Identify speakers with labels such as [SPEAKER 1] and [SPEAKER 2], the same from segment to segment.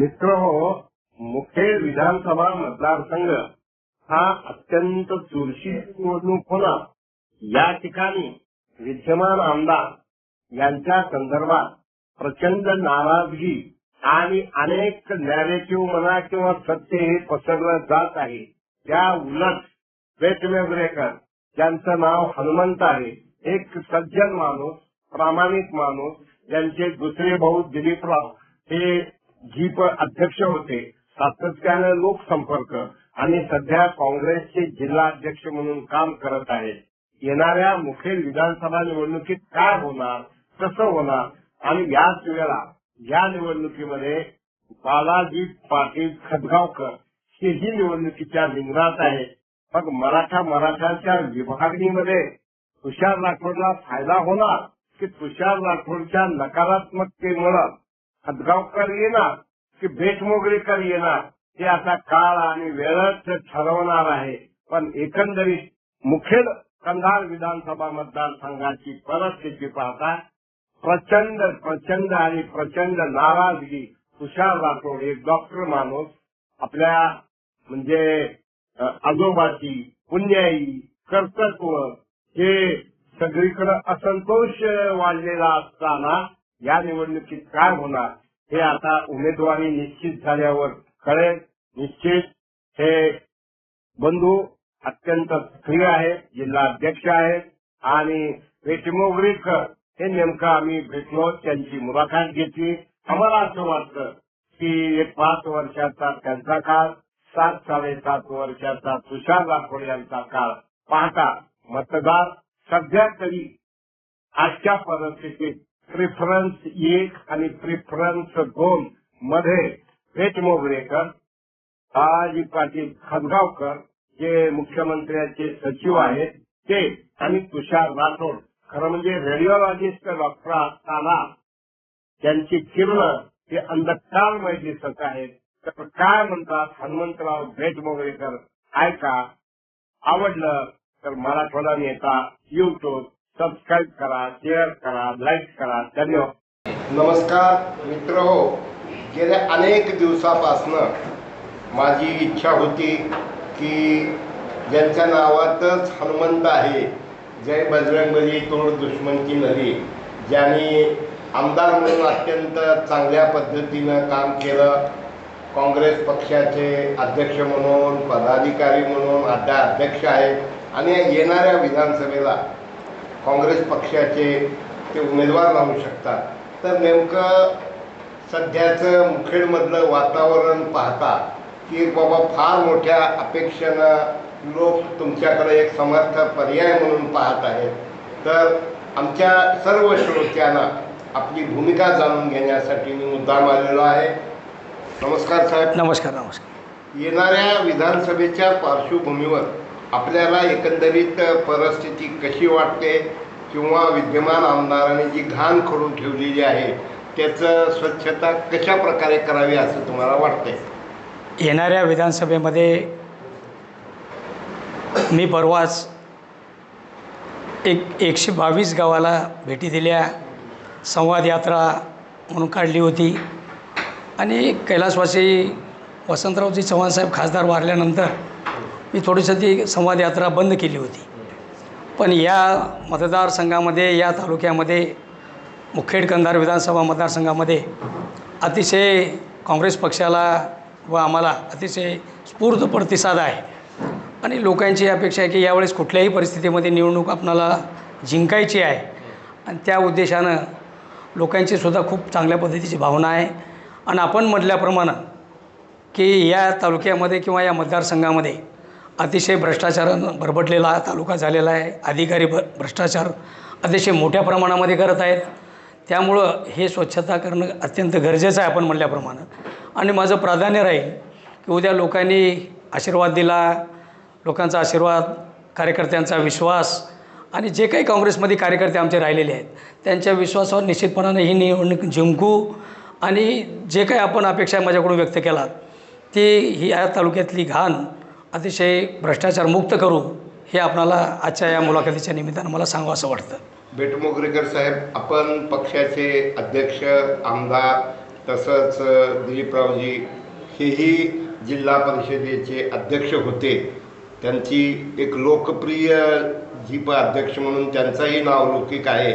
[SPEAKER 1] मित्र हो मुखेड विधानसभा मतदारसंघ हा अत्यंत चुरशी निवडणूक होणार या ठिकाणी विद्यमान आमदार यांच्या संदर्भात प्रचंड नाराजगी आणि अनेक नॅरेटिव्ह म्हणा किंवा सत्य हे पसरलं जात आहे. त्या उलट वेटवेगळेकर ज्यांचं नाव हनुमंत आहे. एक सज्जन माणूस प्रामाणिक माणूस ज्यांचे दुसरे भाऊ दिलीपराव हे जीप अध्यक्ष होते सातत्यानं लोकसंपर्क आणि सध्या काँग्रेसचे जिल्हा अध्यक्ष म्हणून काम करत आहेत. येणाऱ्या मुखेल विधानसभा निवडणुकीत काय होणार कसं होणार आणि याच वेळेला या निवडणुकीमध्ये बालाजी पाटील खदगावकर हेही निवडणुकीच्या रिंगणात आहे मग मराठा मराठ्यांच्या विभागणीमध्ये तुषार राठोडला फायदा होणार की तुषार राठोडच्या नकारात्मकतेमुळे हदगावकर येणार की बेटमोगरेकर येणार हे आता काळ आणि वेळच ठरवणार आहे. पण एकंदरीत मुखेल कंधार विधानसभा मतदारसंघाची परिस्थिती पाहता प्रचंड प्रचंड आणि प्रचंड नाराजगी तुषार राठोड एक डॉक्टर माणूस आपल्या म्हणजे आजोबाची पुण्याई कर्तृत्व हे सगळीकडे असंतोष वाढलेला असताना या निवडणुकीत काय होणार हे आता उमेदवारी निश्चित झाल्यावर कळेल. निश्चित हे बंधू अत्यंत सक्रिय आहेत जिल्हा अध्यक्ष आहेत आणि वेटमोगरीकर हे नेमकं आम्ही भेटलो त्यांची मुलाखत घेतली. आम्हाला असं वाटतं की एक पाच वर्षाचा त्यांचा काळ सात साडेसात वर्षाचा तुषार राठोड यांचा काळ. पाहता मतदार सध्या तरी आजच्या परिस्थितीत प्रिफरन्स एक आणि प्रिफरन्स दोन मध्ये वेटमोगरेकर बाळाजी पाटील खदगावकर जे मुख्यमंत्र्यांचे सचिव आहेत ते आणि तुषार राठोड खरं म्हणजे रेडिओलॉजिस्ट डॉक्टर असताना त्यांची किरण हे अंधकारमय दिसत आहेत. तर काय म्हणतात हनुमंतराव भेटमोगरेकर ऐका. आवडलं तर मराठवाडा नेता युट्यूब सबस्क्राईब करा शेअर करा लाईक करा. धन्यवाद.
[SPEAKER 2] नमस्कार मित्र हो. गेल्या अनेक दिवसापासनं माझी इच्छा होती की ज्यांच्या नावातच हनुमंत आहे. जय बजरंगबली तोड दुश्मनची नदी. ज्यांनी आमदार म्हणून अत्यंत चांगल्या पद्धतीनं काम केलं. काँग्रेस पक्षाचे अध्यक्ष म्हणून पदाधिकारी म्हणून आता अध्यक्ष आहेत. आणि येणाऱ्या विधानसभेला काँग्रेस पक्षाचे ते उमेदवार राहू शकतात. तर नेमकं सध्याचं मुखेडमधलं वातावरण पाहता की बाबा फार मोठ्या अपेक्षेनं लोक तुमच्याकडे एक समर्थ पर्याय म्हणून पाहत आहेत. तर आमच्या सर्व श्रोत्यांना आपली भूमिका जाणून घेण्यासाठी मी मुद्दाम आलेलो आहे. नमस्कार साहेब.
[SPEAKER 3] नमस्कार नमस्कार.
[SPEAKER 2] येणाऱ्या विधानसभेच्या पार्श्वभूमीवर आपल्याला एकंदरीत परिस्थिती कशी वाटते किंवा विद्यमान आमदाराने जी घाण करून ठेवलेली आहे त्याचं स्वच्छता कशा प्रकारे करावी असं तुम्हाला वाटतंय?
[SPEAKER 3] येणाऱ्या विधानसभेमध्ये मी परवाच एक एकशे बावीस गावाला भेटी दिल्या संवाद यात्रा म्हणून काढली होती. आणि कैलासवासी वसंतरावजी चव्हाणसाहेब खासदार वारल्यानंतर मी थोडीशी ती संवाद यात्रा बंद केली होती. पण या मतदारसंघामध्ये या तालुक्यामध्ये मुखेड कंधार विधानसभा मतदारसंघामध्ये अतिशय काँग्रेस पक्षाला व आम्हाला अतिशय स्फूर्त प्रतिसाद आहे. आणि लोकांची अपेक्षा आहे की यावेळेस कुठल्याही परिस्थितीमध्ये निवडणूक आपणाला जिंकायची आहे. आणि त्या उद्देशानं लोकांची सुद्धा खूप चांगल्या पद्धतीची भावना आहे. आणि आपण म्हटल्याप्रमाणे की या तालुक्यामध्ये किंवा या मतदारसंघामध्ये अतिशय भ्रष्टाचारानं भरभटलेला तालुका झालेला आहे. अधिकारी भ भ्रष्टाचार अतिशय मोठ्या प्रमाणामध्ये करत आहेत. त्यामुळं हे स्वच्छता करणं अत्यंत गरजेचं आहे आपण म्हटल्याप्रमाणे आणि माझं प्राधान्य राहील की उद्या लोकांनी आशीर्वाद दिला लोकांचा आशीर्वाद कार्यकर्त्यांचा विश्वास आणि जे काही काँग्रेसमध्ये कार्यकर्ते आमचे राहिलेले आहेत त्यांच्या विश्वासावर निश्चितपणाने ही निवडणूक जिंकू आणि जे काही आपण अपेक्षा माझ्याकडून व्यक्त केलात ती ही या तालुक्यातली घाण अतिशय भ्रष्टाचारमुक्त करू हे आपणाला आजच्या या मुलाखतीच्या निमित्तानं मला सांगू असं वाटतं.
[SPEAKER 2] बेटमोगरेकर साहेब आपण पक्षाचे अध्यक्ष आमदार तसंच दिलीपरावजी हेही जिल्हा परिषदेचे अध्यक्ष होते. त्यांची एक लोकप्रिय जीप अध्यक्ष म्हणून त्यांचंही नाव लौकिक आहे.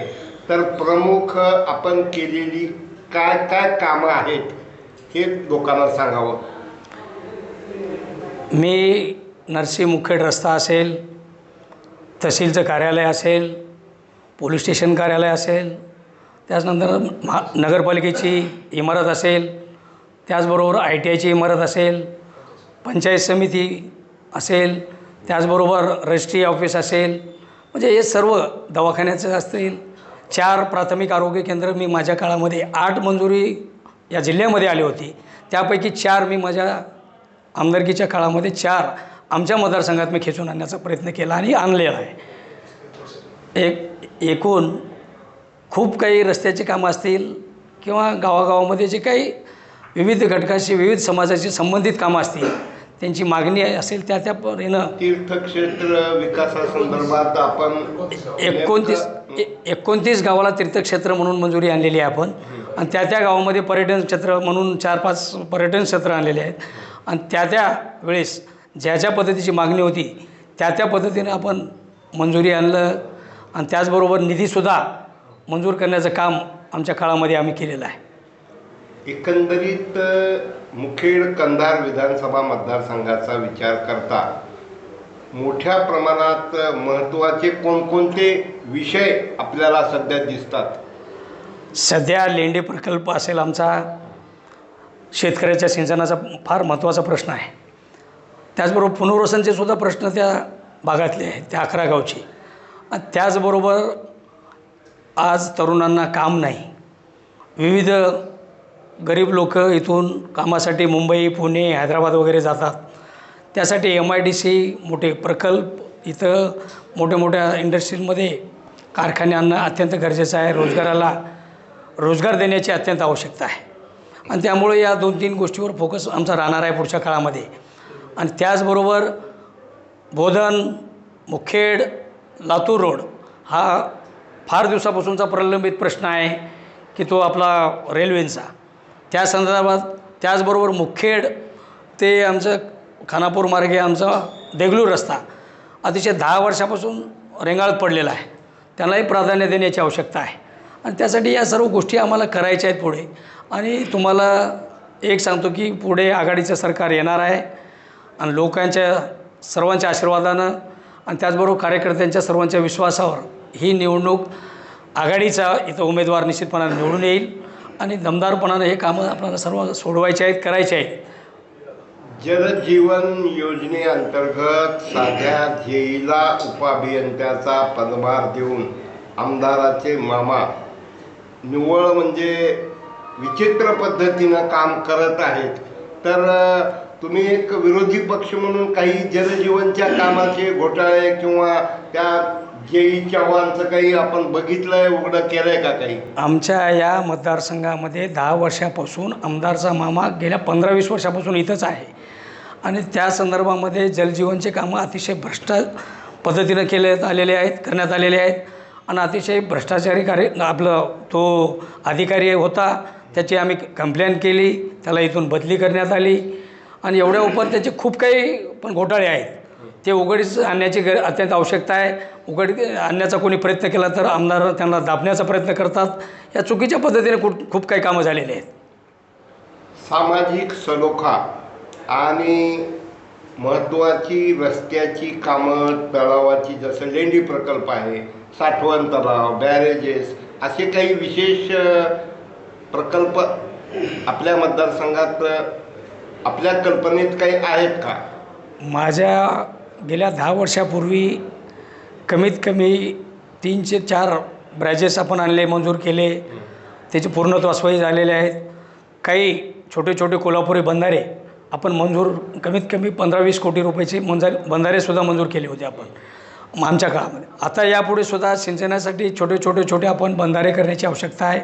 [SPEAKER 2] तर प्रमुख आपण केलेली काय काय कामं आहेत हे लोकांना सांगावं?
[SPEAKER 3] मी नरसी मुखेड रस्ता असेल तहसीलचं कार्यालय असेल पोलीस स्टेशन कार्यालय असेल त्याचनंतर महा नगरपालिकेची इमारत असेल त्याचबरोबर आय टी आयची इमारत असेल पंचायत समिती असेल त्याचबरोबर रजिस्ट्री ऑफिस असेल म्हणजे हे सर्व दवाखान्याचं असतील. चार प्राथमिक आरोग्य केंद्र मी माझ्या काळामध्ये आठ मंजुरी या जिल्ह्यामध्ये आली होती. त्यापैकी चार मी माझ्या आमदारकीच्या काळामध्ये चार आमच्या मतदारसंघात मी खेचून आणण्याचा प्रयत्न केला आणि आणलेला आहे. एक एकूण खूप काही रस्त्याची कामं असतील किंवा गावागावामध्ये जे काही विविध घटकाशी विविध समाजाशी संबंधित कामं असतील त्यांची मागणी असेल त्या त्या परीनं
[SPEAKER 2] तीर्थक्षेत्र विकासासंदर्भात आपण
[SPEAKER 3] एकोणतीस एकोणतीस गावाला तीर्थक्षेत्र म्हणून मंजुरी आणलेली आहे आपण. आणि त्या त्या गावामध्ये पर्यटन क्षेत्र म्हणून चार पाच पर्यटन क्षेत्र आणलेले आहेत. आणि त्या त्या वेळेस ज्या ज्या पद्धतीची मागणी होती त्या त्या पद्धतीने आपण मंजुरी आणलं. आणि त्याचबरोबर निधीसुद्धा मंजूर करण्याचं काम आमच्या काळामध्ये आम्ही केलेलं आहे.
[SPEAKER 2] एकंदरीत मुखेड कंधार विधानसभा मतदारसंघाचा विचार करता मोठ्या प्रमाणात महत्त्वाचे कोणकोणते विषय आपल्याला सध्या दिसतात?
[SPEAKER 3] सध्या लेंडे प्रकल्प असेल आमचा शेतकऱ्याच्या सिंचनाचा फार महत्त्वाचा प्रश्न आहे. त्याचबरोबर पुनर्वसनचे सुद्धा प्रश्न त्या भागातले आहेत त्या अकरा गावचे. त्याचबरोबर आज तरुणांना काम नाही. विविध गरीब लोक इथून कामासाठी मुंबई पुणे हैदराबाद वगैरे जातात. त्यासाठी एम आय डी सी मोठे प्रकल्प इथं मोठ्या मोठ्या इंडस्ट्रीजमध्ये कारखाने आणणं अत्यंत गरजेचं आहे. रोजगाराला रोजगार देण्याची अत्यंत आवश्यकता आहे. आणि त्यामुळे या दोन तीन गोष्टीवर फोकस आमचा राहणार आहे पुढच्या काळामध्ये. आणि त्याचबरोबर बोधन मुखेड लातूर रोड हा फार दिवसापासूनचा प्रलंबित प्रश्न आहे की तो आपला रेल्वेंचा त्या संदर्भात त्याचबरोबर मुखेड ते आमचं खानापूर मार्गे आमचा देगलूर रस्ता अतिशय दहा वर्षापासून रेंगाळत पडलेला आहे. त्यालाही प्राधान्य देण्याची आवश्यकता आहे. आणि त्यासाठी या सर्व गोष्टी आम्हाला करायच्या आहेत पुढे. आणि तुम्हाला एक सांगतो की पुढे आघाडीचं सरकार येणार आहे आणि लोकांच्या सर्वांच्या आशीर्वादानं आणि त्याचबरोबर कार्यकर्त्यांच्या सर्वांच्या विश्वासावर ही निवडणूक आघाडीचा इथं उमेदवार निश्चितपणाने निवडून येईल आणि दमदारपणानं हे कामं आपल्याला सर्व सोडवायचे आहेत करायचे आहेत.
[SPEAKER 2] जलजीवन योजनेअंतर्गत साध्या ध्येयीला उपअभियंत्याचा पदभार देऊन आमदाराचे मामा. निव्वळ म्हणजे विचित्र पद्धतीनं काम करत आहेत. तर तुम्ही एक विरोधी पक्ष म्हणून काही जलजीवनच्या कामाचे घोटाळे किंवा त्या जेई चव्हाणचं काही आपण बघितलंय उघडं केलंय का काही?
[SPEAKER 3] आमच्या या मतदारसंघामध्ये दहा वर्षापासून आमदारचा मामा गेल्या पंधरा वीस वर्षापासून इथंच आहे. आणि त्या संदर्भामध्ये जलजीवनचे कामं अतिशय भ्रष्ट पद्धतीनं केले आलेले आहेत करण्यात आलेले आहेत. आणि अतिशय भ्रष्टाचारी कार्य आपलं तो अधिकारी होता त्याची आम्ही कंप्लेंट केली त्याला इथून बदली करण्यात आली. आणि एवढ्या उपर त्याचे खूप काही पण घोटाळे आहेत. ते उघडीस आणण्याची गर अत्यंत आवश्यकता आहे. उघड आणण्याचा कोणी प्रयत्न केला तर आमदार त्यांना दाबण्याचा प्रयत्न करतात. या चुकीच्या पद्धतीने खूप खूप काही कामं झालेली आहेत.
[SPEAKER 2] सामाजिक सलोखा आणि महत्त्वाची रस्त्याची कामं तलावाची जसं लेंडी प्रकल्प आहे साठवण तलाव बॅरेजेस असे काही विशेष प्रकल्प आपल्या मतदारसंघात आपल्या कल्पनेत काही आहेत का?
[SPEAKER 3] माझ्या गेल्या दहा वर्षापूर्वी कमीत कमी तीनशे चार ब्रॅजेस आपण आणले मंजूर केले. त्याचे पूर्णत्वास्वयी झालेले आहेत. काही छोटे छोटे कोल्हापुरी बंधारे आपण मंजूर कमीत कमी पंधरा वीस कोटी रुपयाचे मंजा बंधारेसुद्धा मंजूर केले होते आपण आमच्या काळामध्ये. आता यापुढे सुद्धा सिंचनासाठी छोटे छोटे छोटे आपण बंधारे करण्याची आवश्यकता आहे.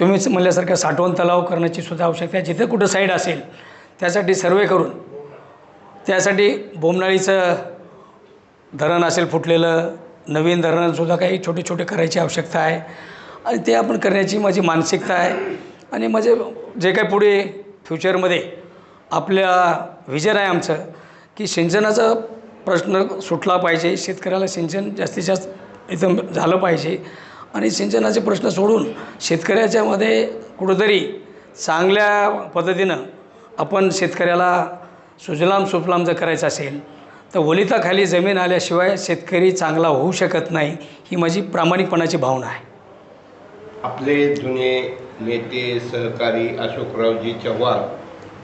[SPEAKER 3] तुम्हीच म्हणल्यासारखं साठवण तलाव करण्याची सुद्धा आवश्यकता आहे. जिथे कुठं साईड असेल त्यासाठी सर्वे करून त्यासाठी बोमनाळीचं धरण असेल फुटलेलं नवीन धरणसुद्धा काही छोटे छोटे करायची आवश्यकता आहे. आणि ते आपण करण्याची माझी मानसिकता आहे. आणि म्हणजे जे काही पुढे फ्युचरमध्ये आपल्या विजन आहे आमचं की सिंचनाचा प्रश्न सुटला पाहिजे. शेतकऱ्याला सिंचन जास्तीत जास्त इथं झालं पाहिजे. आणि सिंचनाचे प्रश्न सोडून शेतकऱ्याच्यामध्ये कुठंतरी चांगल्या पद्धतीनं आपण शेतकऱ्याला सुजलाम सुफलाम जर करायचं असेल तर ओलिताखाली जमीन आल्याशिवाय शेतकरी चांगला होऊ शकत नाही ही माझी प्रामाणिकपणाची भावना आहे.
[SPEAKER 2] आपले जुने नेते सहकारी अशोकरावजी चव्हाण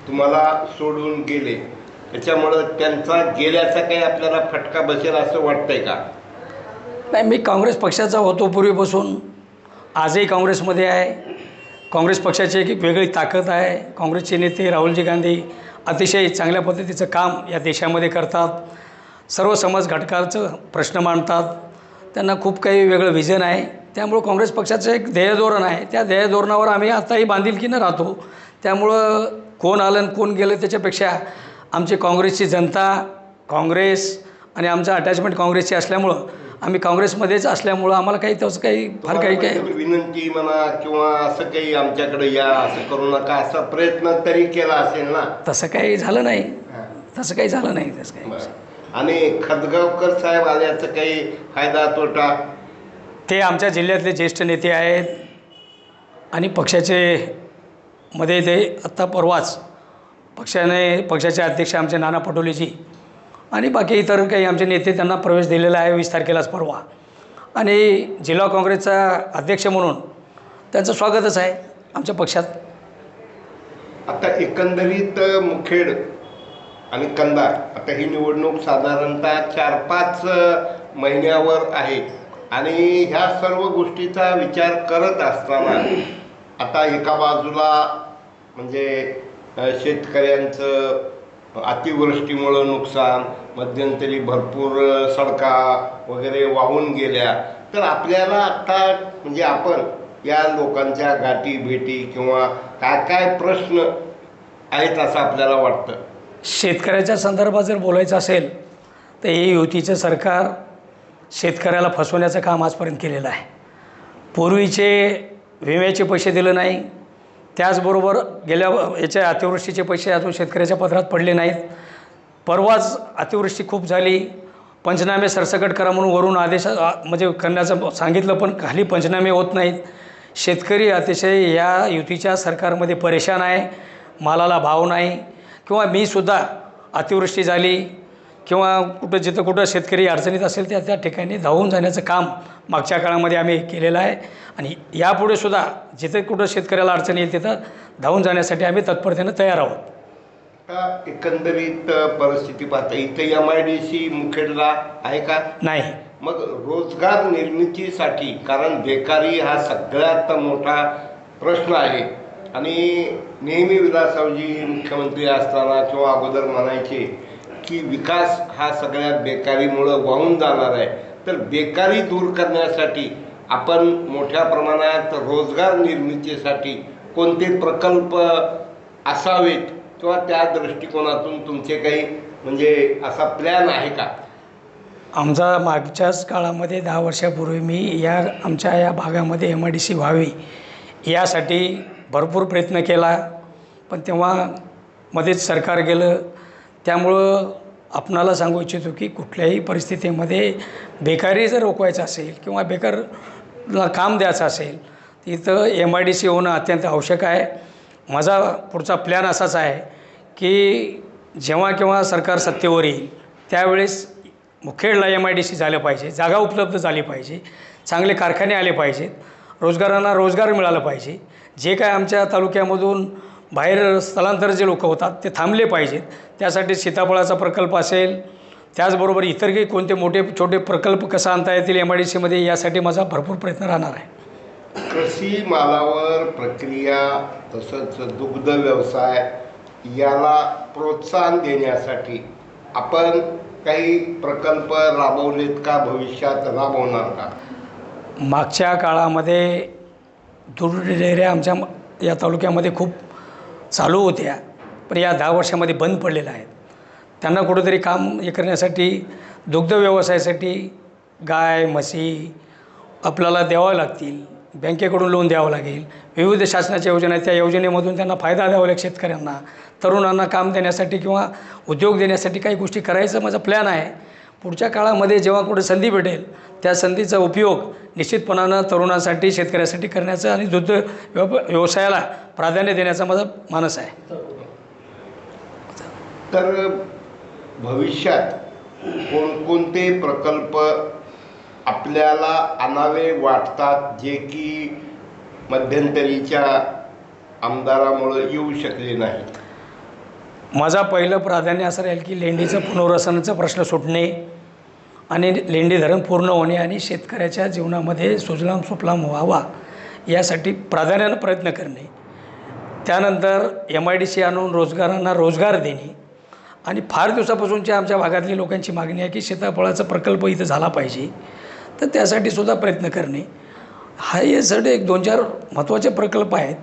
[SPEAKER 2] तुम्हाला सोडून गेले. त्याच्यामुळं त्यांचा गेल्याचा काही आपल्याला फटका बसेल असं वाटतंय का?
[SPEAKER 3] नाही मी काँग्रेस पक्षाचा होतो पूर्वीपासून. आजही काँग्रेसमध्ये आहे. काँग्रेस पक्षाची एक वेगळी ताकद आहे. काँग्रेसचे नेते राहुलजी गांधी अतिशय चांगल्या पद्धतीचं काम या देशामध्ये करतात. सर्व समाज घटकाचं प्रश्न मांडतात. त्यांना खूप काही वेगळं विजन आहे. त्यामुळं काँग्रेस पक्षाचं एक ध्येयधोरण आहे. त्या ध्येयधोरणावर आम्ही आताही बांधिलकीनं राहतो. त्यामुळं कोण आलं आणि कोण गेलं त्याच्यापेक्षा आमची काँग्रेसची जनता काँग्रेस आणि आमचं अटॅचमेंट काँग्रेसची असल्यामुळं आम्ही काँग्रेसमध्येच असल्यामुळं आम्हाला काही तसं काही फार काही काही
[SPEAKER 2] तुम्हाला विनंती म्हणा किंवा असं काही आमच्याकडे या असं करू नका असा प्रयत्न तरी केला असेल ना?
[SPEAKER 3] तसं काही झालं नाही. तसं काही झालं नाही तसं काही.
[SPEAKER 2] बरं. आणि खतगावकर साहेब आल्याचं काही फायदा तोटा
[SPEAKER 3] ते आमच्या जिल्ह्यातले ज्येष्ठ नेते आहेत आणि पक्षाचे मध्ये ते आत्ता परवाच पक्षाने पक्षाचे अध्यक्ष आमचे नाना पटोलेजी आणि बाकी इतर काही आमचे नेते त्यांना प्रवेश दिलेला आहे वीस तारखेलाच परवा. आणि जिल्हा काँग्रेसचा अध्यक्ष म्हणून त्यांचं स्वागतच आहे आमच्या पक्षात.
[SPEAKER 2] आता एकंदरीत मुखेड आणि कंदार आता ही निवडणूक साधारणतः चार पाच महिन्यावर आहे. आणि ह्या सर्व गोष्टीचा विचार करत असताना आता एका बाजूला म्हणजे शेतकऱ्यांचं अतिवृष्टीमुळं नुकसान मध्यंतरी भरपूर सडका वगैरे वाहून गेल्या. तर आपल्याला आत्ता म्हणजे आपण या लोकांच्या गाठी भेटी किंवा काय काय प्रश्न आहेत असं आपल्याला वाटतं?
[SPEAKER 3] शेतकऱ्याच्या संदर्भात जर बोलायचं असेल तर हे युतीचं सरकार शेतकऱ्याला फसवण्याचं काम आजपर्यंत केलेलं आहे. पूर्वीचे विम्याचे पैसे दिलं नाही त्याचबरोबर गेल्या याच्या अतिवृष्टीचे पैसे अजून शेतकऱ्याच्या पदरात पडले नाहीत. परवाच अतिवृष्टी खूप झाली. पंचनामे सरसकट करा म्हणून वरून आदेश म्हणजे करण्याचं सांगितलं पण खाली पंचनामे होत नाहीत. शेतकरी अतिशय या युतीच्या सरकारमध्ये परेशान आहे. मालाला भाव नाही. किंवा मी सुद्धा अतिवृष्टी झाली. किंवा कुठं जिथं कुठं शेतकरी अडचणीत असेल त्या त्या ठिकाणी धावून जाण्याचं काम मागच्या काळामध्ये आम्ही केलेलं आहे. आणि यापुढे सुद्धा जिथे कुठं शेतकऱ्याला अडचण येईल तिथं धावून जाण्यासाठी आम्ही तत्परतेनं तयार आहोत.
[SPEAKER 2] आता एकंदरीत परिस्थिती पाहता इथं एम आय डी सी मुखेडला आहे का?
[SPEAKER 3] नाही.
[SPEAKER 2] मग रोजगार निर्मितीसाठी कारण बेकारी हा सगळ्यात मोठा प्रश्न आहे. आणि नेहमी विलासरावजी मुख्यमंत्री असताना किंवा अगोदर म्हणायचे की विकास हा सगळ्या बेकारीमुळं वाहून जाणार आहे. तर बेकारी दूर करण्यासाठी आपण मोठ्या प्रमाणात रोजगार निर्मितीसाठी कोणते प्रकल्प असावेत किंवा त्या दृष्टिकोनातून तुमचे काही म्हणजे असा प्लॅन आहे का?
[SPEAKER 3] आमचा मागच्याच काळामध्ये दहा वर्षापूर्वी मी या आमच्या या भागामध्ये एम आय डी सी व्हावी यासाठी भरपूर प्रयत्न केला. पण तेव्हा मध्येच सरकार गेलं त्यामुळं आपणाला सांगू इच्छितो की कुठल्याही परिस्थितीमध्ये बेकारी जर रोखवायचं असेल किंवा बेकारला काम द्यायचं असेल तिथं एम आय डी सी होणं अत्यंत आवश्यक आहे. माझा पुढचा प्लॅन असाच आहे की जेव्हा केव्हा सरकार सत्तेवर येईल त्यावेळेस मुखेडला एम आय डी सी झालं पाहिजे जागा उपलब्ध झाली पाहिजे चांगले कारखाने आले पाहिजेत रोजगारांना रोजगार मिळाला पाहिजे. जे काय आमच्या तालुक्यामधून बाहेर स्थलांतर जे लोक होतात ते थांबले पाहिजेत त्यासाठी सीताफळाचा प्रकल्प असेल त्याचबरोबर इतर काही कोणते मोठे छोटे प्रकल्प कसा आणता येतील एम आय डी सीमध्ये यासाठी माझा भरपूर प्रयत्न राहणार आहे.
[SPEAKER 2] कृषी मालावर प्रक्रिया तसंच दुग्ध व्यवसाय याला प्रोत्साहन देण्यासाठी आपण काही प्रकल्प राबवलेत का भविष्यात राबवणार का?
[SPEAKER 3] मागच्या काळामध्ये दूध डेअऱ्या आमच्या या तालुक्यामध्ये खूप चालू होत्या पण या दहा वर्षामध्ये बंद पडलेल्या आहेत. त्यांना कुठंतरी काम हे करण्यासाठी दुग्ध व्यवसायासाठी गाय म्हशी आपल्याला द्यावं लागतील बँकेकडून लोन द्यावं लागेल. विविध शासनाच्या योजना आहेत त्या योजनेमधून त्यांना फायदा द्यावा लागेल शेतकऱ्यांना तरुणांना काम देण्यासाठी किंवा उद्योग देण्यासाठी काही गोष्टी करायचं माझा प्लॅन आहे. पुढच्या काळामध्ये जेव्हा कुठे संधी भेटेल त्या संधीचा उपयोग निश्चितपणानं तरुणांसाठी शेतकऱ्यासाठी करण्याचा आणि दुग्ध व्यव व्यवसायाला प्राधान्य देण्याचा माझा मानस आहे.
[SPEAKER 2] तर भविष्यात कोणकोणते प्रकल्प आपल्याला आणावे वाटतात जे की मध्यंतरीच्या आमदारामुळं येऊ शकले नाहीत?
[SPEAKER 3] माझा पहिलं प्राधान्य असं राहील की लेंडीचं पुनर्वसनाचा प्रश्न सुटणे आणि लेंडी धरण पूर्ण होणे आणि शेतकऱ्याच्या जीवनामध्ये सुजलाम सुफलाम व्हावा यासाठी प्राधान्यानं प्रयत्न करणे. त्यानंतर एम आय डी सी आणून रोजगारांना रोजगार देणे आणि फार दिवसापासूनच्या आमच्या भागातली लोकांची मागणी आहे की सीताफळाचा प्रकल्प इथं झाला पाहिजे. तर त्यासाठी सुद्धा प्रयत्न करणे. हा हे सगळे एक दोन चार महत्त्वाचे प्रकल्प आहेत.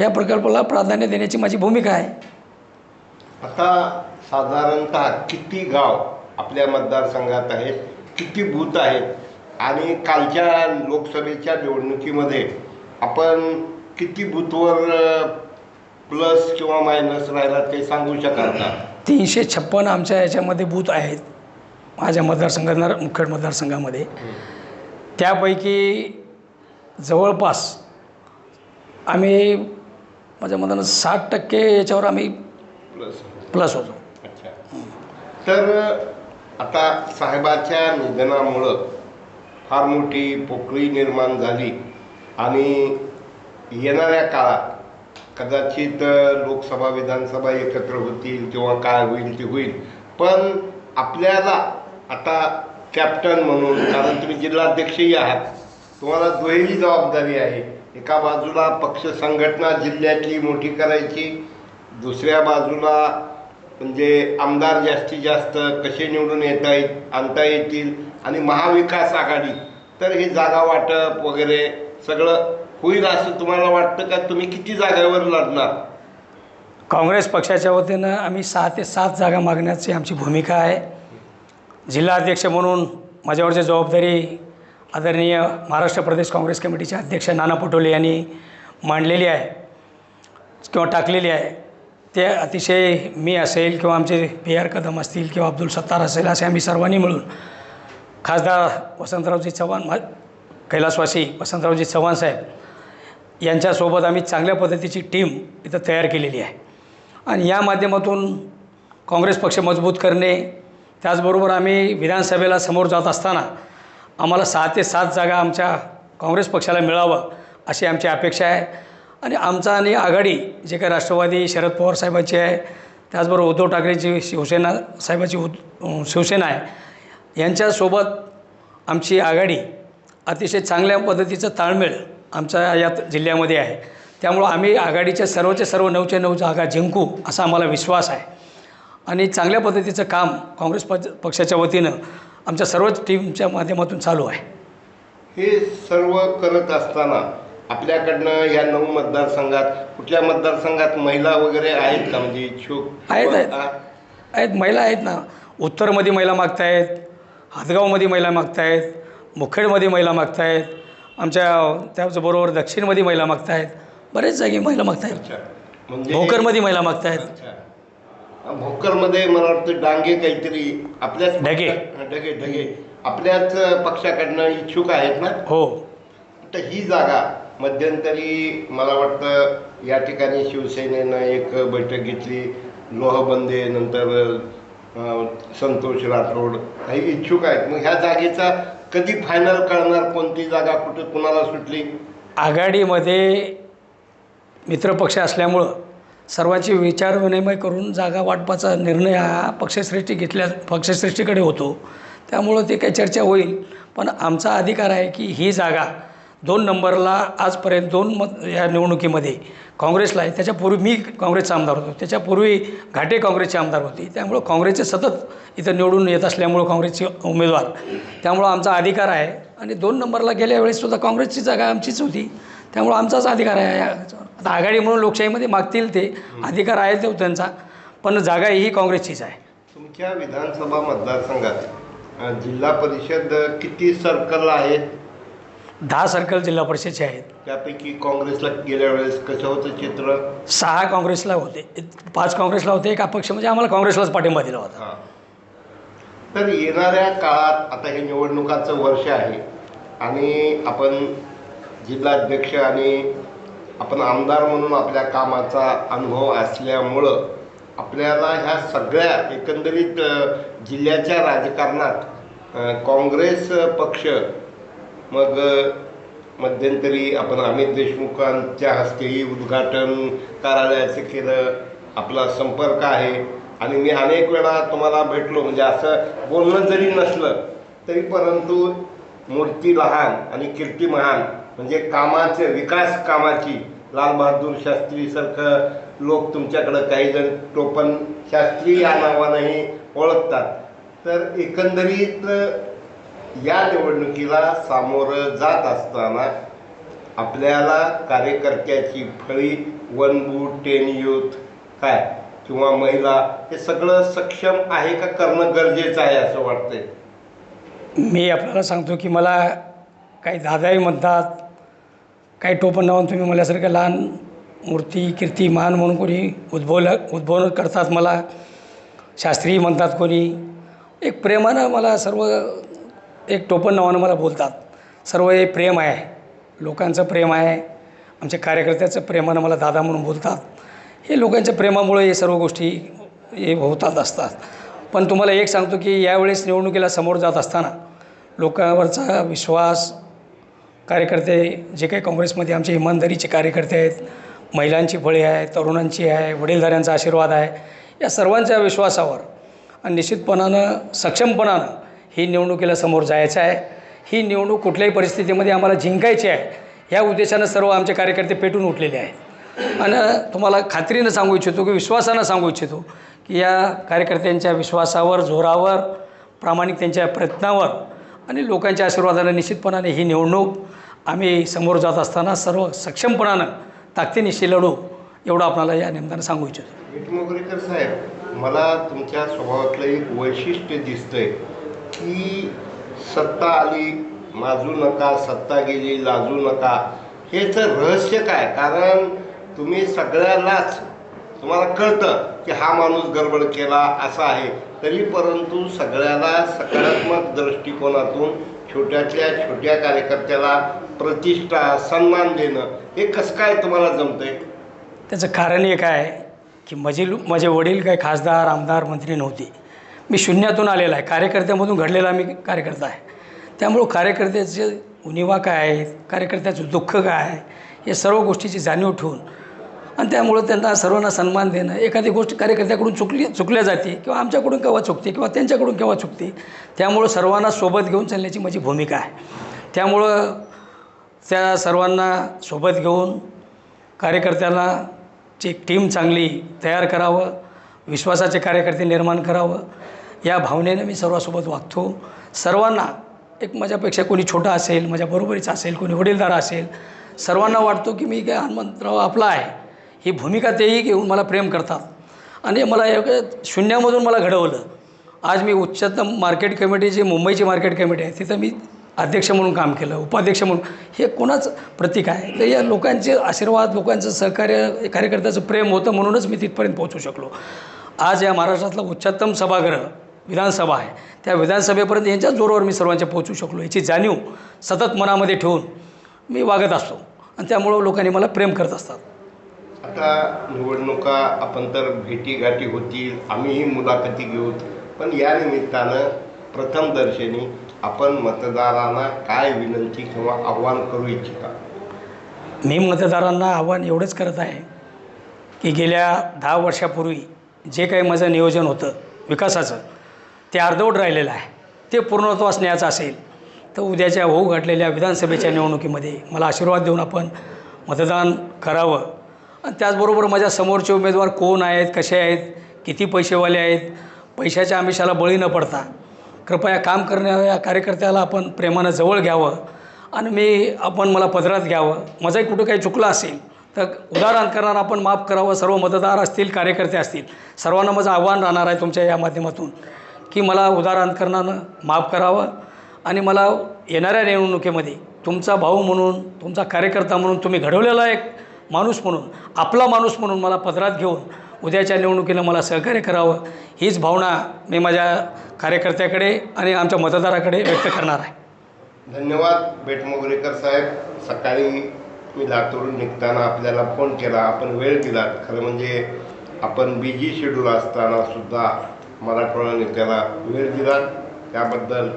[SPEAKER 3] या प्रकल्पाला प्राधान्य देण्याची माझी भूमिका आहे.
[SPEAKER 2] आता साधारणतः किती गाव आपल्या मतदारसंघात आहेत किती बूथ आहेत आणि कालच्या लोकसभेच्या निवडणुकीमध्ये आपण किती बूथवर प्लस किंवा मायनस राहिला ते सांगू शकाल का?
[SPEAKER 3] तीनशे छप्पन आमच्या याच्यामध्ये बूथ आहेत माझ्या मतदारसंघात मुखेड मतदारसंघामध्ये. त्यापैकी जवळपास आम्ही माझ्या मतानं साठ टक्के याच्यावर आम्ही
[SPEAKER 2] प्लस.
[SPEAKER 3] प्लस होतो.
[SPEAKER 2] अच्छा. तर आता साहेबाच्या निधनामुळं फार मोठी पोकळी निर्माण झाली आणि येणाऱ्या काळात कदाचित लोकसभा विधानसभा एकत्र होतील किंवा काय होईल ते होईल. पण आपल्याला आता कॅप्टन म्हणून कारण तुम्ही जिल्हाध्यक्षही आहात तुम्हाला दुहेरी जबाबदारी आहे. एका बाजूला पक्ष संघटना जिल्ह्यातली मोठी करायची दुसऱ्या बाजूला म्हणजे आमदार जास्तीत जास्त कसे निवडून येता येत आणता येतील आणि महाविकास आघाडी. तर हे जागा वाटप वगैरे सगळं होईल असं तुम्हाला वाटतं का? तुम्ही किती जागेवर लढणार?
[SPEAKER 3] काँग्रेस पक्षाच्या वतीनं आम्ही सहा ते सात जागा मागण्याची आमची भूमिका आहे. जिल्हाध्यक्ष म्हणून माझ्यावरची जबाबदारी आदरणीय महाराष्ट्र प्रदेश काँग्रेस कमिटीचे अध्यक्ष नाना पटोले यांनी मांडलेली आहे किंवा टाकलेली आहे. ते अतिशय मी असेल किंवा आमचे पी आर कदम असतील किंवा अब्दुल सत्तार असेल असे आम्ही सर्वांनी मिळून खासदार वसंतरावजी चव्हाण म कैलासवासी वसंतरावजी चव्हाण साहेब यांच्यासोबत आम्ही चांगल्या पद्धतीची टीम इथं तयार केलेली आहे. आणि या माध्यमातून काँग्रेस पक्ष मजबूत करणे त्याचबरोबर आम्ही विधानसभेला समोर जात असताना आम्हाला सहा ते सात जागा आमच्या काँग्रेस पक्षाला मिळावं अशी आमची अपेक्षा आहे. आणि आमचा आणि आघाडी जे काही राष्ट्रवादी शरद पवार साहेबांची आहे त्याचबरोबर उद्धव ठाकरेची शिवसेना साहेबाची उद शिवसेना आहे यांच्यासोबत आमची आघाडी अतिशय चांगल्या पद्धतीचं ताळमेळ आमच्या या जिल्ह्यामध्ये आहे. त्यामुळं आम्ही आघाडीच्या सर्वचे सर्व नऊच्या नऊ जागा जिंकू असा आम्हाला विश्वास आहे. आणि चांगल्या पद्धतीचं काम काँग्रेस पक्ष पक्षाच्या वतीनं आमच्या सर्वच टीमच्या माध्यमातून चालू आहे.
[SPEAKER 2] हे सर्व करत असताना आपल्याकडनं या नऊ मतदारसंघात कुठल्या मतदारसंघात महिला वगैरे आहेत का? म्हणजे इच्छुक
[SPEAKER 3] आहेत, आहेत. आहेत महिला आहेत ना. उत्तरमध्ये महिला मागतायत हातगावमध्ये महिला मागतायत मुखेडमध्ये महिला मागतायत आमच्या त्याचबरोबर दक्षिणमध्ये महिला मागतायत. बरेच जागी महिला मागतायत.
[SPEAKER 2] म्हणजे
[SPEAKER 3] भोकरमध्ये महिला मागतायत.
[SPEAKER 2] भोकरमध्ये मला वाटतं डांगे काहीतरी आपल्याच
[SPEAKER 3] ढगे.
[SPEAKER 2] ढगे ढगे. आपल्याच पक्षाकडनं इच्छुक आहेत ना?
[SPEAKER 3] हो.
[SPEAKER 2] तर ही जागा मध्यंतरी मला वाटतं या ठिकाणी शिवसेनेनं एक बैठक घेतली लोहबंदे नंतर संतोष राठोड काही इच्छुक आहेत. मग ह्या जागेचा कधी फायनल कळणार कोणती जागा कुठे कुणाला सुटली?
[SPEAKER 3] आघाडीमध्ये मित्रपक्ष असल्यामुळं सर्वांची विचारविनिमय करून जागा वाटपाचा निर्णय हा पक्षश्रेष्ठी घेतल्या पक्षश्रेष्ठीकडे होतो. त्यामुळं ते काही चर्चा होईल. पण आमचा अधिकार आहे की ही जागा दोन नंबरला आजपर्यंत दोन मत या निवडणुकीमध्ये काँग्रेसला आहे. त्याच्यापूर्वी मी काँग्रेसचा आमदार होतो. त्याच्यापूर्वी घाटे काँग्रेसचे आमदार होते. त्यामुळं काँग्रेसचे सतत इथं निवडून येत असल्यामुळं काँग्रेसचे उमेदवार. त्यामुळं आमचा अधिकार आहे. आणि दोन नंबरला गेल्या वेळेससुद्धा काँग्रेसची जागा आमचीच होती. त्यामुळं आमचाच अधिकार आहे. आता आघाडी म्हणून लोकशाहीमध्ये मागतील ते. अधिकार आहे तो त्यांचा. पण जागा ही काँग्रेसचीच आहे.
[SPEAKER 2] तुमच्या विधानसभा मतदारसंघात जिल्हा परिषद किती सर्कल आहेत?
[SPEAKER 3] दहा सर्कल जिल्हा परिषदचे आहेत.
[SPEAKER 2] त्यापैकी काँग्रेसला गेल्या वेळेस कसं होतं चित्र?
[SPEAKER 3] सहा काँग्रेसला होते. पाच काँग्रेसला होते एक अपक्ष. म्हणजे आम्हाला काँग्रेसलाच पाठिंबा दिला होता.
[SPEAKER 2] हां. तर येणाऱ्या काळात आता हे निवडणुकाचं वर्ष आहे आणि आपण जिल्हाध्यक्ष आणि आपण आमदार म्हणून आपल्या कामाचा अनुभव असल्यामुळं आपल्याला ह्या सगळ्या एकंदरीत अ, जिल्ह्याच्या राजकारणात अ, काँग्रेस पक्ष मग मध्यंतरी आपण अमित देशमुखांच्या हस्तेही उद्घाटन कार्यालयाचं केलं. आपला संपर्क आहे. आणि मी अनेक वेळा तुम्हाला भेटलो. म्हणजे असं बोलणं जरी नसलं तरी परंतु मूर्ती लहान आणि कीर्ती महान म्हणजे कामाचे विकास कामाची लालबहादूर शास्त्रीसारखं लोक तुमच्याकडं काही जण टोपण शास्त्री या नावानंही ओळखतात. तर एकंदरीत या निवडणुकीला सामोरं जात असताना आपल्याला कार्यकर्त्याची फळी वन बूट टेन युथ काय किंवा महिला हे सगळं सक्षम आहे का करणं गरजेचं आहे असं वाटतंय?
[SPEAKER 3] मी आपल्याला सांगतो की मला काही दादाही म्हणतात काही टोपण नावून तुम्ही मलासारख्या लहान मूर्ती कीर्ती मान म्हणून कोणी उद्भवलं उद्भवन करतात मला. शास्त्रीय म्हणतात कोणी. एक प्रेमानं मला सर्व एक टोपण नावानं मला बोलतात. सर्व हे प्रेम आहे. लोकांचं प्रेम आहे. आमच्या कार्यकर्त्याचं प्रेमानं मला दादा म्हणून बोलतात. हे लोकांच्या प्रेमामुळे हे सर्व गोष्टी हे होतात असतात. पण तुम्हाला एक सांगतो की यावेळेस निवडणुकीला समोर जात असताना लोकांवरचा विश्वास कार्यकर्ते जे काही काँग्रेसमध्ये आमचे इमानदारीचे कार्यकर्ते आहेत महिलांची फळी आहे तरुणांची आहे वडीलधाऱ्यांचा आशीर्वाद आहे या सर्वांच्या विश्वासावर आणि निश्चितपणानं सक्षमपणानं ही निवडणुकीला समोर जायचं आहे. ही निवडणूक कुठल्याही परिस्थितीमध्ये आम्हाला जिंकायची आहे ह्या उद्देशानं सर्व आमचे कार्यकर्ते पेटून उठलेले आहेत. आणि तुम्हाला खात्रीनं सांगू इच्छितो की विश्वासानं सांगू इच्छितो की या कार्यकर्त्यांच्या विश्वासावर जोरावर प्रामाणिक त्यांच्या प्रयत्नावर आणि लोकांच्या आशीर्वादानं निश्चितपणाने ही निवडणूक आम्ही समोर जात असताना सर्व सक्षमपणानं ताकदीनिशी लढू एवढं आपल्याला या निमित्तानं सांगू इच्छितो.
[SPEAKER 2] विटमोगरेकर साहेब मला तुमच्या स्वभावातलं एक वैशिष्ट्य दिसतंय. की सत्ता आली माजू नका सत्ता गेली लाजू नका. हेचं रहस्य काय? कारण तुम्ही सगळ्यालाच तुम्हाला कळतं की हा माणूस गडबड केला असा आहे. तरी परंतु सगळ्याला सकारात्मक दृष्टिकोनातून छोट्यातल्या छोट्या कार्यकर्त्याला प्रतिष्ठा सन्मान देणं हे कसं काय तुम्हाला जमतंय?
[SPEAKER 3] त्याचं कारण एक आहे की माझे माझे वडील काही खासदार आमदार मंत्री नव्हते. मी शून्यातून आलेला आहे. कार्यकर्त्यामधून घडलेला मी कार्यकर्ता आहे. त्यामुळं कार्यकर्त्याचे उणिवा काय आहेत? कार्यकर्त्याचं दुःख काय आहे? हे सर्व गोष्टीची जाणीव ठेवून आणि त्यामुळं त्यांना सर्वांना सन्मान देणं. एखादी गोष्ट कार्यकर्त्याकडून चुकली चुकल्या जाते किंवा आमच्याकडून केव्हा चुकते किंवा त्यांच्याकडून केव्हा चुकते त्यामुळं सर्वांना सोबत घेऊन चालण्याची माझी भूमिका आहे. त्यामुळं त्या सर्वांना सोबत घेऊन कार्यकर्त्यांना ची एक टीम चांगली तयार करावं विश्वासाचे कार्यकर्ते निर्माण करावं या भावनेनं मी सर्वांसोबत वागतो. सर्वांना एक माझ्यापेक्षा कोणी छोटा असेल माझ्या बरोबरीचा असेल कोणी वडीलदार असेल सर्वांना वाटतो की मी काय हनुमंतराव आपला आहे. ही भूमिका तेही घेऊन मला प्रेम करतात. आणि मला एक शून्यामधून मला घडवलं. आज मी उच्चतम मार्केट कमिटी जी मुंबईची मार्केट कमिटी आहे तिथं मी अध्यक्ष म्हणून काम केलं उपाध्यक्ष म्हणून. हे कोणाच प्रतीक आहे? तर या लोकांचे आशीर्वाद लोकांचं सहकार्य कार्यकर्त्याचं प्रेम होतं म्हणूनच मी तिथपर्यंत पोहोचू शकलो. आज या महाराष्ट्रातला उच्चतम सभागृह विधानसभा आहे. त्या विधानसभेपर्यंत यांच्याच जोरावर मी सर्वांच्या पोहोचू शकलो. याची जाणीव सतत मनामध्ये ठेवून मी वागत असतो. आणि त्यामुळं लोकांनी मला प्रेम करत असतात.
[SPEAKER 2] आता निवडणुका आपण तर भेटीगाठी होतील आम्हीही मुलाखती घेऊ. पण या निमित्तानं प्रथम दर्शनी आपण मतदारांना काय विनंती किंवा आव्हान करू इच्छिता?
[SPEAKER 3] मी मतदारांना आव्हान एवढंच करत आहे की गेल्या दहा वर्षापूर्वी जे काही माझं नियोजन होतं विकासाचं ते अर्धवट राहिलेलं आहे. ते पूर्णत्वास न्यायचं असेल. तर उद्याच्या होऊ घडलेल्या विधानसभेच्या निवडणुकीमध्ये मला आशीर्वाद देऊन आपण मतदान करावं. आणि त्याचबरोबर माझ्या समोरचे उमेदवार कोण आहेत कसे आहेत किती पैसेवाले आहेत पैशाच्या आमिषाला बळी न पडता कृपया काम करणाऱ्या कार्यकर्त्याला आपण प्रेमानं जवळ घ्यावं. आणि मी आपण मला पदरात घ्यावं. माझंही कुठं काही चुकलं असेल तर उदाहरण करणार आपण माफ करावं. सर्व मतदार असतील कार्यकर्ते असतील सर्वांना माझं आव्हान राहणार आहे तुमच्या या माध्यमातून. की मला उदार अंतकरणानं माफ करावं आणि मला येणाऱ्या निवडणुकीमध्ये तुमचा भाऊ म्हणून तुमचा कार्यकर्ता म्हणून तुम्ही घडवलेला एक माणूस म्हणून आपला माणूस म्हणून मला पदरात घेऊन उद्याच्या निवडणुकीला मला सहकार्य करावं हीच भावना मी माझ्या कार्यकर्त्याकडे आणि आमच्या मतदाराकडे व्यक्त करणार आहे.
[SPEAKER 2] धन्यवाद बेटमोगरेकर साहेब. सकाळी मी लातूरून निघताना आपल्याला फोन केला आपण वेळ दिलात. खरं म्हणजे आपण बिजी शेड्यूल असताना सुद्धा मराठवाडा नेत्याला वेळ दिला. त्याबद्दल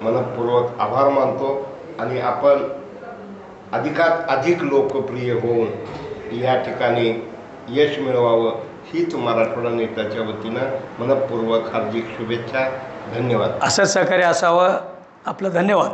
[SPEAKER 2] मनपूर्वक आभार मानतो आणि आपण अधिकात अधिक लोकप्रिय होऊन या ठिकाणी यश मिळवावं हीच मराठवाडा नेत्याच्या वतीनं मनपूर्वक हार्दिक शुभेच्छा. धन्यवाद.
[SPEAKER 3] असं सहकार्य असावं. आपलं धन्यवाद.